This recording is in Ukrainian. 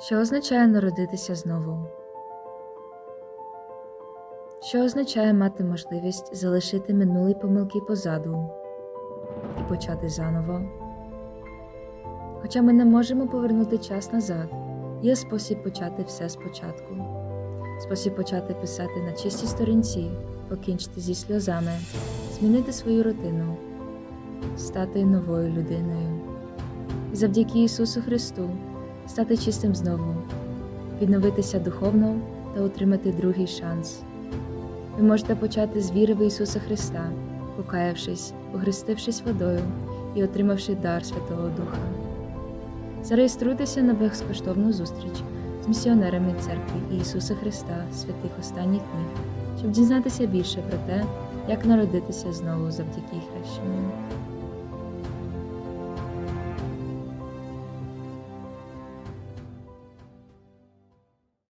Що означає народитися знову? Що означає мати можливість залишити минулі помилки позаду і почати заново? Хоча ми не можемо повернути час назад, є спосіб почати все спочатку. Спосіб почати писати на чистій сторінці, покінчити зі сльозами, змінити свою рутину, стати новою людиною. І завдяки Ісусу Христу стати чистим знову, відновитися духовно та отримати другий шанс. Ви можете почати з віри в Ісуса Христа, покаявшись, похрестившись водою і отримавши дар Святого Духа. Зареєструйтеся на безкоштовну зустріч з місіонерами Церкви Ісуса Христа святих останніх днів, щоб дізнатися більше про те, як народитися знову завдяки хрещенню.